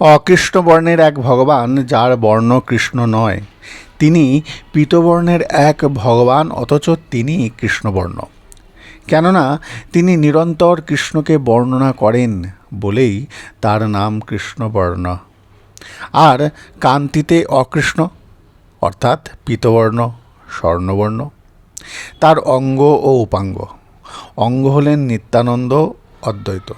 অকৃষ্ণ বর্ণের এক ভগবান, যার বর্ণ কৃষ্ণ নয়। তিনি পীতবর্ণের এক ভগবান, অথচ তিনি কৃষ্ণবর্ণ। কেননা, তিনি নিরন্তর কৃষ্ণকে বর্ণনা করেন বলেই তার নাম কৃষ্ণবর্ণ। আর কান্তিতে অকৃষ্ণ, অর্থাৎ পীতবর্ণ, স্বর্ণবর্ণ, তার অঙ্গ ও উপাঙ্গ। অঙ্গ হলেন নিত্যানন্দ অদ্বৈত।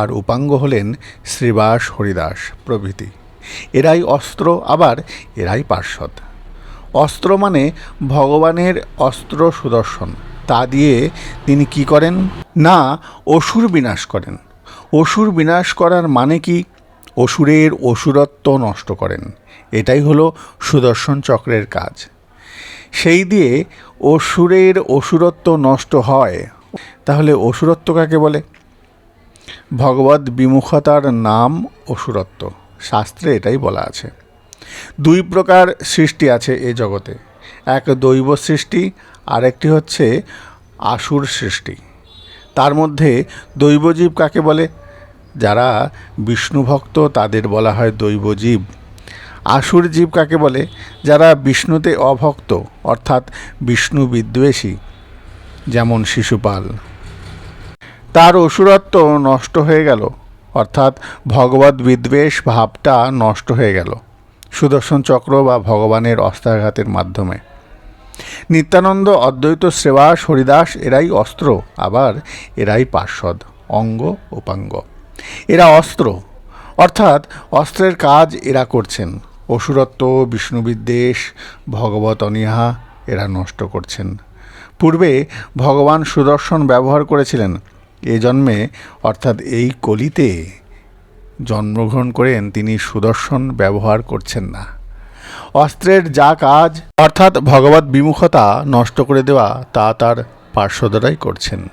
আর উপাঙ্গ হলেন শ্রীবাস হরিদাস প্রভৃতি। এরাই অস্ত্র, আবার এরাই পার্শ্বদ। অস্ত্র মানে ভগবানের অস্ত্র সুদর্শন। তা দিয়ে তিনি কি করেন? না, অসুর বিনাশ করেন। অসুর বিনাশ করার মানে কি? অসুরের অসুরত্ব নষ্ট করেন। এটাই হলো সুদর্শন চক্রের কাজ। সেই দিয়ে অসুরের অসুরত্ব নষ্ট হয়। তাহলে অসুরত্ব কাকে বলে? ভগবত বিমুখতার নাম অসুরত্ব। শাস্ত্রে এটাই বলা আছে। দুই প্রকার সৃষ্টি আছে এ জগতে। এক দৈব সৃষ্টি, আরেকটি হচ্ছে আসুর সৃষ্টি। তার মধ্যে দৈবজীব কাকে বলে? যারা বিষ্ণু ভক্ত, তাদের বলা হয় দৈবজীব। আসুর জীব কাকে বলে? যারা বিষ্ণুতে অভক্ত, অর্থাৎ বিষ্ণু বিদ্বেষী, যেমন শিশুপাল। তার অসুরত্ব নষ্ট হয়ে গেল। অর্থাৎ ভগবত বিদ্বেষ ভাবটা নষ্ট হয়ে গেল। সুদর্শন চক্র বা ভগবানের অস্ত্রাঘাতের মাধ্যমে। নিত্যানন্দ, অদ্বৈত, শ্রেবাস, হরিদাস এরাই অস্ত্র, আবার এরাই পার্শ্বদ, অঙ্গ, উপাঙ্গ। এরা অস্ত্র। অর্থাৎ অস্ত্রের কাজ এরা করছেন। অসুরত্ব বিষ্ণুবিদ্বেষ ভগবত অনীহা এরা নষ্ট করছেন। পূর্বে ভগবান সুদর্শন ব্যবহার করেছিলেন। এ জন্মে, অর্থাৎ এই কলিতে জন্মগ্রহণ করেন, তিনি সুদর্শন ব্যবহার করছেন না। অস্ত্রের যা কাজ, অর্থাৎ ভগবত বিমুখতা নষ্ট করে দেওয়া, তা তার পার্শ্বদরাই করছেন।